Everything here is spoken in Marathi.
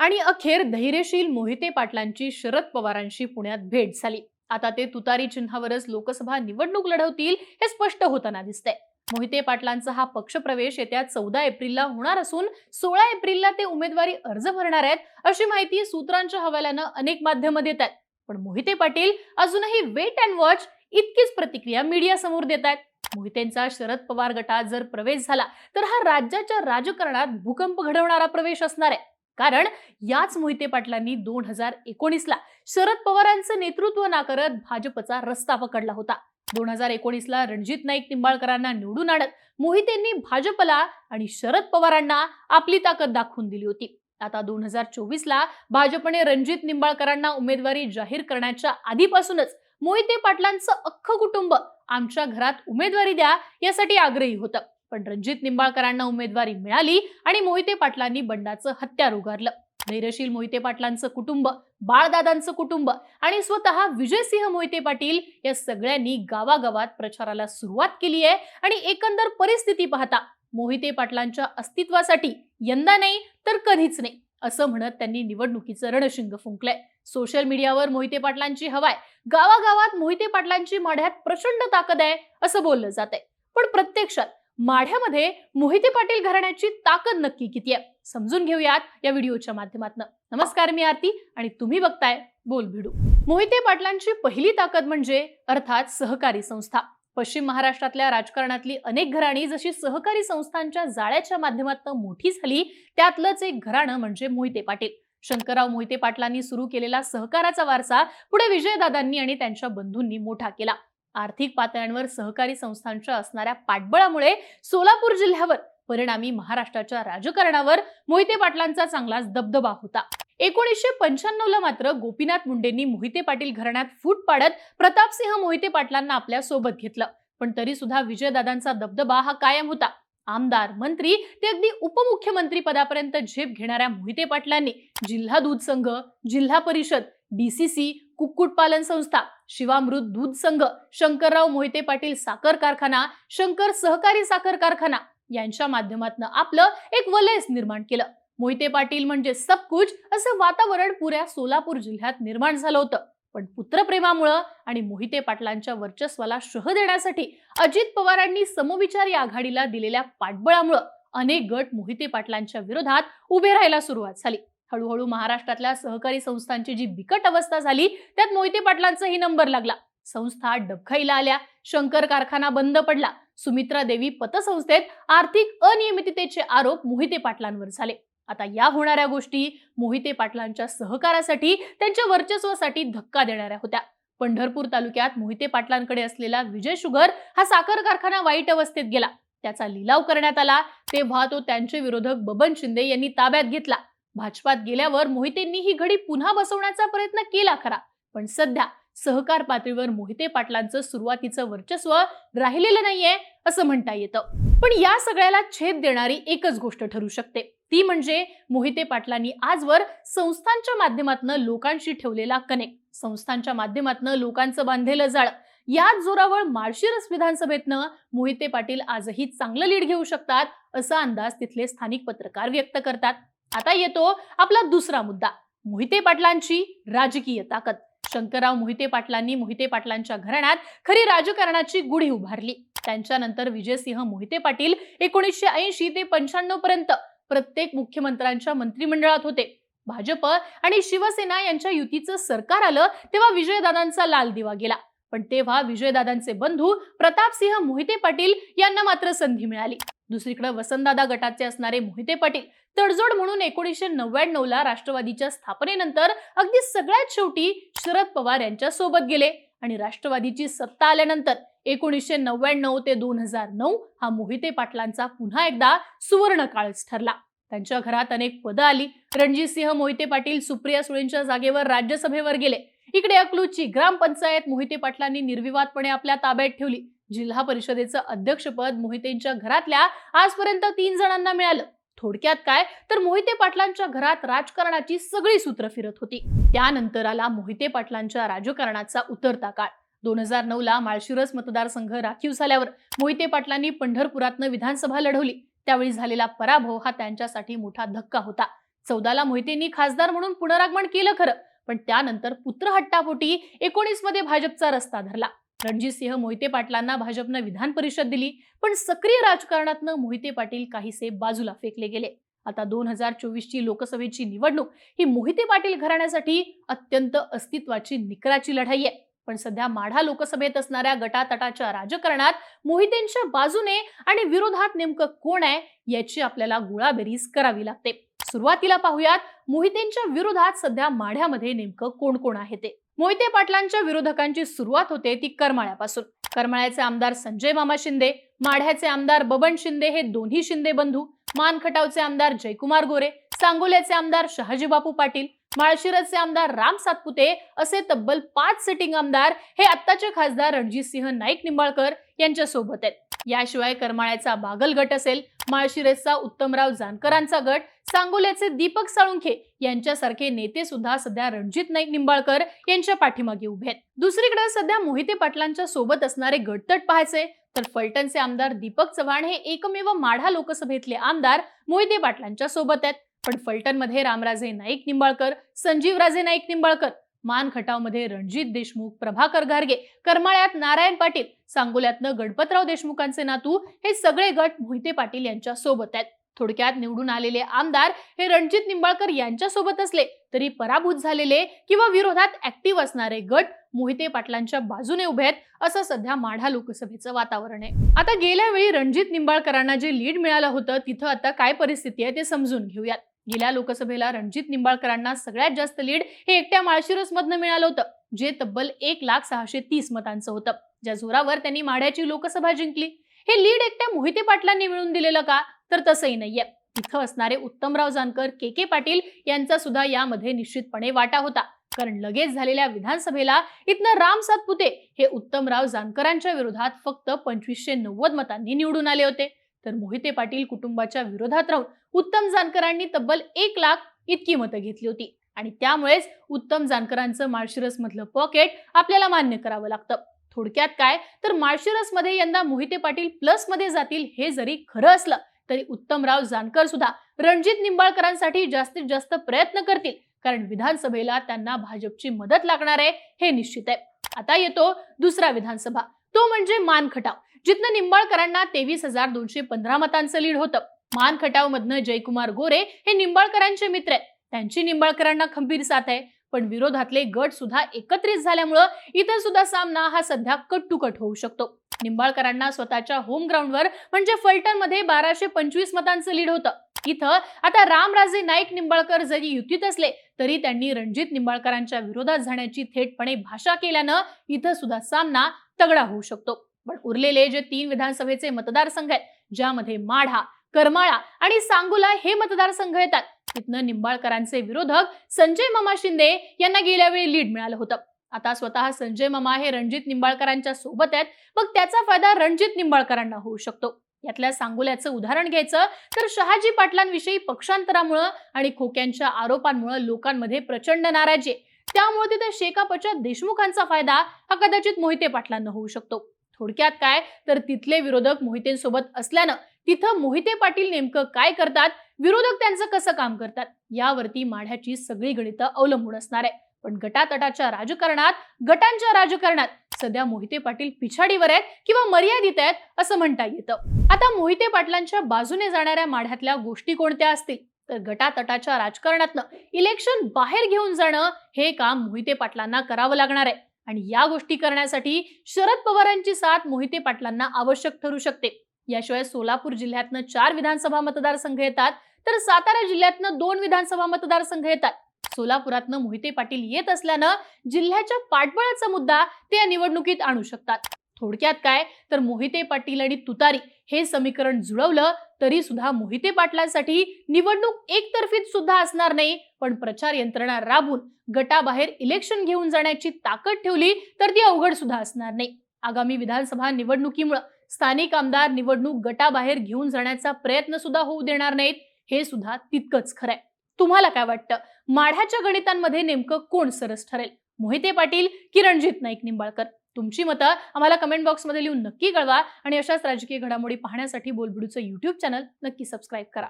आणि अखेर धैर्यशील मोहिते पाटलांची शरद पवारांशी पुण्यात भेट झाली. आता ते तुतारी चिन्हावरच लोकसभा निवडणूक लढवतील हे स्पष्ट होताना दिसतंय. मोहिते पाटलांचा हा पक्षप्रवेश येत्या चौदा एप्रिलला होणार असून सोळा एप्रिलला ते उमेदवारी अर्ज भरणार आहेत अशी माहिती सूत्रांच्या हवाल्यानं अनेक माध्यमं देत आहेत. पण मोहिते पाटील अजूनही वेट अँड वॉच इतकीच प्रतिक्रिया मीडियासमोर देत आहेत. मोहितेंचा शरद पवार गटात जर प्रवेश झाला तर हा राज्याच्या राजकारणात भूकंप घडवणारा प्रवेश असणार आहे. कारण याच मोहिते पाटलांनी दोन हजार एकोणीसला शरद पवारांचं नेतृत्व नाकारत भाजपचा रस्ता पकडला होता. दोन हजार एकोणीसला रणजित नाईक निंबाळकरांना निवडून आणत मोहितेंनी भाजपला आणि शरद पवारांना आपली ताकद दाखवून दिली होती. आता दोन हजार चोवीसला भाजपने रणजित निंबाळकरांना उमेदवारी जाहीर करण्याच्या आधीपासूनच मोहिते पाटलांचं अख्खं कुटुंब आमच्या घरात उमेदवारी द्या यासाठी आग्रही होतं. पण रणजित निंबाळकरांना उमेदवारी मिळाली आणि मोहिते पाटलांनी बंडाचं हत्यार उगारलं. धैर्यशील मोहिते पाटलांचं कुटुंब बाळदादांचं कुटुंब आणि स्वतः विजयसिंह मोहिते पाटील या सगळ्यांनी गावागावात प्रचाराला सुरुवात केली आहे आणि एकंदर परिस्थिती पाहता मोहिते पाटलांच्या अस्तित्वासाठी यंदा नाही तर कधीच नाही असं म्हणत त्यांनी निवडणुकीचं रणशिंग फुंकलंय. सोशल मीडियावर मोहिते पाटलांची हवाय गावागावात मोहिते पाटलांची माढ्यात प्रचंड ताकद आहे असं बोललं जात आहे पण प्रत्यक्षात माढ्यामध्ये मोहिते पाटील घराण्याची ताकद नक्की किती आहे? समजून घेऊयात या व्हिडिओच्या माध्यमातून. नमस्कार मी आरती आणि तुम्ही बघताय बोल भिडू मोहिते पाटलांची पहिली ताकद म्हणजे अर्थात सहकारी संस्था. पश्चिम महाराष्ट्रातल्या राजकारणातली अनेक घराणी जशी सहकारी संस्थांच्या जाळ्याच्या माध्यमातून मोठी झाली त्यातलंच एक घराणं म्हणजे मोहिते पाटील. शंकरराव मोहिते पाटलांनी सुरू केलेला सहकाराचा वारसा पुढे विजयदादांनी आणि त्यांच्या बंधूंनी मोठा केला. आर्थिक पातळ्यांवर सहकारी संस्थांच्या असणाऱ्या पाठबळामुळे सोलापूर जिल्ह्यावर परिणामी महाराष्ट्राच्या राजकारणावर मोहिते पाटलांचा चांगलाच दबदबा होता. एकोणीसशे पंच्याण्णव ला मात्र गोपीनाथ मुंडेंनी मोहिते पाटील घराण्यात फूट पाडत प्रतापसिंह मोहिते पाटलांना आपल्यासोबत घेतलं. पण तरी सुद्धा विजयदादांचा दबदबा हा कायम होता. आमदार मंत्री ते अगदी उपमुख्यमंत्री पदापर्यंत झेप घेणाऱ्या मोहिते पाटलांनी जिल्हा दूध संघ जिल्हा परिषद डीसीसी कुक्कुटपालन संस्था शिवामृत दूध संघ शंकरराव मोहिते पाटील साखर कारखाना शंकर सहकारी साखर कारखाना यांच्या माध्यमातून आपलं एक वलयच निर्माण केलं. मोहिते पाटील म्हणजे सबकुच असं वातावरण पुऱ्या सोलापूर जिल्ह्यात निर्माण झालं होतं. पण पुत्रप्रेमामुळं आणि मोहिते पाटलांच्या वर्चस्वाला शह देण्यासाठी अजित पवारांनी समविचारी आघाडीला दिलेल्या पाठबळामुळं अनेक गट मोहिते पाटलांच्या विरोधात उभे राहायला सुरुवात झाली. हळूहळू महाराष्ट्रातल्या सहकारी संस्थांची जी बिकट अवस्था झाली त्यात मोहिते पाटलांचाही नंबर लागला. संस्था डबखाईला आल्या शंकर कारखाना बंद पडला सुमित्रा देवी पतसंस्थेत आर्थिक अनियमिततेचे आरोप मोहिते पाटलांवर झाले. आता या होणाऱ्या गोष्टी मोहिते पाटलांच्या सहकारासाठी त्यांच्या वर्चस्वासाठी धक्का देणाऱ्या होत्या. पंढरपूर तालुक्यात मोहिते पाटलांकडे असलेला विजय शुगर हा साखर कारखाना वाईट अवस्थेत गेला. त्याचा लिलाव करण्यात आला तेव्हा तो त्यांचे विरोधक बबन शिंदे यांनी ताब्यात घेतला. भाजपात गेल्यावर मोहितेंनी ही घडी पुन्हा बसवण्याचा प्रयत्न केला खरा. पण सध्या सहकार पातळीवर मोहिते पाटलांचं सुरुवातीचं वर्चस्व राहिलेलं नाहीये असं म्हणता येतं. पण या सगळ्याला छेद देणारी एकच गोष्ट ठरू शकते. ती म्हणजे मोहिते पाटलांनी आजवर संस्थांच्या माध्यमातून लोकांशी ठेवलेला कनेक्ट. संस्थांच्या माध्यमातून लोकांचं बांधलेलं जाळ. याच जोरावर माळशिरस विधानसभेतनं मोहिते पाटील आजही चांगलं लीड घेऊ शकतात असा अंदाज तिथले स्थानिक पत्रकार व्यक्त करतात. आता येतो आपला दुसरा मुद्दा. मोहिते पाटलांची राजकीय ताकद. शंकरराव मोहिते पाटलांनी मोहिते पाटलांच्या घराण्यात खरी राजकारणाची गुढी उभारली. त्यांच्यानंतर विजयसिंह मोहिते पाटील एकोणीसशे ऐंशी ते पंच्याण्णव पर्यंत प्रत्येक मुख्यमंत्र्यांच्या मंत्रिमंडळात होते. भाजप आणि शिवसेना यांच्या युतीचं सरकार आलं तेव्हा विजयदादांचा लाल दिवा गेला. पण तेव्हा विजयदादांचे बंधू प्रतापसिंह मोहिते पाटील यांना मात्र संधी मिळाली. दुसरीकडे वसंतदादा गटाचे असणारे मोहिते पाटील तडजोड म्हणून एकोणीसशे नव्याण्णव ला राष्ट्रवादीच्या स्थापनेनंतर अगदी सगळ्यात शेवटी शरद पवार यांच्या सोबत गेले आणि राष्ट्रवादीची सत्ता आल्यानंतर एकोणीसशे नव्याण्णव ते दोन हजार नऊ हा मोहिते पाटलांचा पुन्हा एकदा सुवर्ण काळच ठरला. त्यांच्या घरात अनेक पदं आली. रणजितसिंह मोहिते पाटील सुप्रिया सुळेंच्या जागेवर राज्यसभेवर गेले. इकडे अकलूजची ग्रामपंचायत मोहिते पाटलांनी निर्विवादपणे आपल्या ताब्यात ठेवली. जिल्हा परिषदेचं अध्यक्षपद मोहितेंच्या घरातल्या आजपर्यंत तीन जणांना मिळालं. थोडक्यात काय? तर मोहिते पाटलांच्या घरात राजकारणाची सगळी सूत्र फिरत होती. त्यानंतर आला मोहिते पाटलांच्या राजकारणाचा उतरता काळ. दोन हजार नऊ ला माळशिरस मतदारसंघ राखीव झाल्यावर मोहिते पाटलांनी पंढरपुरातनं विधानसभा लढवली. त्यावेळी झालेला पराभव हा त्यांच्यासाठी मोठा धक्का होता. चौदाला मोहितेंनी खासदार म्हणून पुनरागमन केलं खरं. पण त्यानंतर पुत्र हट्टापोटी एकोणीसमध्ये भाजपचा रस्ता धरला. रणजितसिंह मोहिते पाटलांना भाजपनं विधान परिषद दिली पण सक्रिय राजकारणातनं मोहिते पाटील काहीसे बाजूला फेकले गेले. आता दोन हजार चोवीसची लोकसभेची निवडणूक ही मोहिते पाटील घराण्यासाठी अत्यंत अस्तित्वाची निकराची लढाई आहे. पण सध्या माढा लोकसभेत असणाऱ्या गटातटाच्या राजकारणात मोहितेंच्या बाजूने आणि विरोधात नेमकं कोण आहे याची आपल्याला गुळाबेरीज करावी लागते. सुरुवातीला पाहूयात मोहितेंच्या विरोधात सध्या माढ्यामध्ये नेमकं कोण कोण आहे ते. मोहिते पाटलांच्या विरोधकांची सुरुवात होते ती करमाळ्यापासून. करमाळ्याचे आमदार संजय मामा शिंदे माढ्याचे आमदार बबन शिंदे हे दोन्ही शिंदे बंधू मानखटावचे आमदार जयकुमार गोरे सांगोल्याचे आमदार शहाजी बापू पाटील माळशिरसचे आमदार राम सातपुते असे तब्बल पाच सिटिंग आमदार हे आत्ताचे खासदार रणजितसिंह नाईक निंबाळकर यांच्या सोबत आहेत. याशिवाय करमाळ्याचा बागल गट असेल माळशिरसचा उत्तमराव जानकरांचा गट सांगोल्याचे दीपक साळुंखे यांच्यासारखे नेते सुद्धा सध्या रणजित नाईक निंबाळकर यांच्या पाठीमागे उभे आहेत. दुसरीकडे सध्या मोहिते पाटलांच्या सोबत असणारे गटतट पाहायचे तर फलटणचे आमदार दीपक चव्हाण हे एकमेव माढा लोकसभेतले आमदार मोहिते पाटलांच्या सोबत आहेत. पण फलटणमध्ये रामराजे नाईक निंबाळकर संजीवराजे नाईक निंबाळकर मान खटावमध्ये रणजित देशमुख प्रभाकर घारगे करमाळ्यात नारायण पाटील सांगोल्यातनं गणपतराव देशमुखांचे नातू हे सगळे गट मोहिते पाटील यांच्या सोबत आहेत. थोडक्यात निवडून आलेले आमदार हे रणजित निंबाळकर यांच्या सोबत असले तरी पराभूत झालेले किंवा विरोधात ऍक्टिव्ह असणारे गट मोहिते पाटलांच्या बाजूने उभे आहेत असं सध्या माढा लोकसभेचं वातावरण आहे. आता गेल्या वेळी रणजित निंबाळकरांना जे लीड मिळालं होतं तिथं आता काय परिस्थिती आहे ते समजून घेऊयात. गेल्या लोकसभेला रणजित निंबाळकरांना सगळ्यात जास्त लीड हे एकट्या माळशिरस मधनं मिळालं होतं जे तब्बल एक लाख सहाशे तीस मतांचं होतं. ज्या जोरावर त्यांनी माढ्याची लोकसभा जिंकली. हे लीड एकट्या मोहिते पाटलांनी मिळून दिलेलं का? तर तसंही नाहीये. इथं असणारे उत्तमराव जानकर के के पाटील यांचा सुद्धा यामध्ये निश्चितपणे वाटा होता. कारण लगेच झालेल्या विधानसभेला इथनं राम सातपुते हे उत्तमराव जानकरांच्या विरोधात फक्त पंचवीसशे नव्वद मतांनी निवडून आले होते. तर मोहिते पाटील कुटुंबाच्या विरोधात राहून उत्तम जानकरांनी तब्बल एक लाख इतकी मतं घेतली होती. आणि त्यामुळेच उत्तम जानकरांचं माळशिरस मधलं पॉकेट आपल्याला मान्य करावं लागतं. थोडक्यात काय? तर माळशिरस यंदा मोहिते पाटील प्लसमध्ये जातील हे जरी खरं असलं तरी उत्तमराव जानकर सुद्धा रणजित निंबाळकरांसाठी जास्तीत जास्त प्रयत्न करतील. कारण विधानसभेला त्यांना भाजपची मदत लागणार आहे हे निश्चित आहे. आता येतो दुसरा विधानसभा. तो म्हणजे मानखटाव. जिथनं निंबाळकरांना तेवीस हजार दोनशे पंधरा मतांचं लीड होतं. मानखटाव मधनं जयकुमार गोरे हे निंबाळकरांचे मित्र आहेत. त्यांची निंबाळकरांना खंबीर साथ आहे. पण विरोधातले गट सुद्धा एकत्रित झाल्यामुळं इथं सुद्धा सामना हा सध्या कट टू कट होऊ शकतो. निंबाळकरांना स्वतःच्या होम ग्राउंडवर म्हणजे फलटनमध्ये बाराशे पंचवीस मतांचं लीड होतं. इथं आता रामराजे नाईक निंबाळकर जरी युतीत असले तरी त्यांनी रणजित निंबाळकरांच्या विरोधात जाण्याची थेटपणे भाषा केल्यानं इथं सुद्धा सामना तगडा होऊ शकतो. पण उरलेले जे तीन विधानसभेचे मतदारसंघ आहेत ज्यामध्ये माढा करमाळा आणि सांगोला हे मतदारसंघ येतात तिथनं निंबाळकरांचे विरोधक संजय मामा शिंदे यांना गेल्या वेळी लीड मिळालं होतं. आता स्वतः संजय मामा हे रणजित निंबाळकरांच्या सोबत आहेत. मग त्याचा फायदा रणजित निंबाळकरांना होऊ शकतो. यातल्या सांगोल्याचं उदाहरण घ्यायचं तर शहाजी पाटलांविषयी पक्षांतरामुळं आणि खोक्यांच्या आरोपांमुळे लोकांमध्ये प्रचंड नाराजी आहे. त्यामुळे तिथे शेकापच्या देशमुखांचा फायदा हा कदाचित मोहिते पाटलांना होऊ शकतो. थोडक्यात काय? तर तिथले विरोधक मोहितेंसोबत असल्यानं तिथं मोहिते पाटील नेमकं काय करतात? विरोधक त्यांचं कसं काम करतात? यावरती माढ्याची सगळी गणितं अवलंबून असणार आहे पण गटातटाच्या राजकारणात गटांच्या राजकारणात सध्या मोहिते पाटील पिछाडीवर आहेत किंवा मर्यादित आहेत असं म्हणता येतं. आता मोहिते पाटलांच्या बाजूने जाणाऱ्या माढ्यातल्या गोष्टी कोणत्या असतील? तर गटातटाच्या राजकारणातनं इलेक्शन बाहेर घेऊन जाणं हे काम मोहिते पाटलांना करावं लागणार आहे. आणि या गोष्टी करण्यासाठी शरद पवारांची साथ मोहिते पाटलांना आवश्यक ठरू शकते. याशिवाय सोलापूर जिल्ह्यातनं चार विधानसभा मतदारसंघ येतात. तर सातारा जिल्ह्यातनं दोन विधानसभा मतदारसंघ येतात. सोलापुरातनं मोहिते पाटील येत असल्यानं जिल्ह्याच्या पाठबळाचा मुद्दा ते या निवडणुकीत आणू शकतात. थोडक्यात काय? तर मोहिते पाटील आणि तुतारी हे समीकरण जुळवलं तरी सुद्धा मोहिते पाटलांसाठी निवडणूक एकतर्फीत सुद्धा असणार नाही. पण प्रचार यंत्रणा राबून गटाबाहेर इलेक्शन घेऊन जाण्याची ताकद ठेवली तर ती अवघड सुद्धा असणार नाही. आगामी विधानसभा निवडणुकीमुळे स्थानिक आमदार निवडणूक गटाबाहेर घेऊन जाण्याचा प्रयत्न सुद्धा होऊ देणार नाहीत. हे सुद्धा तितकंच खरंय. तुम्हाला काय वाटतं? माढ्याच्या गणितांमध्ये नेमकं कोण सरस ठरेल? मोहिते पाटील की रणजित नाईक निंबाळकर? तुमची मतं आम्हाला कमेंट बॉक्समध्ये लिहून नक्की कळवा आणि अशाच राजकीय घडामोडी पाहण्यासाठी बोलबिडूचं युट्यूब चॅनल नक्की सबस्क्राईब करा.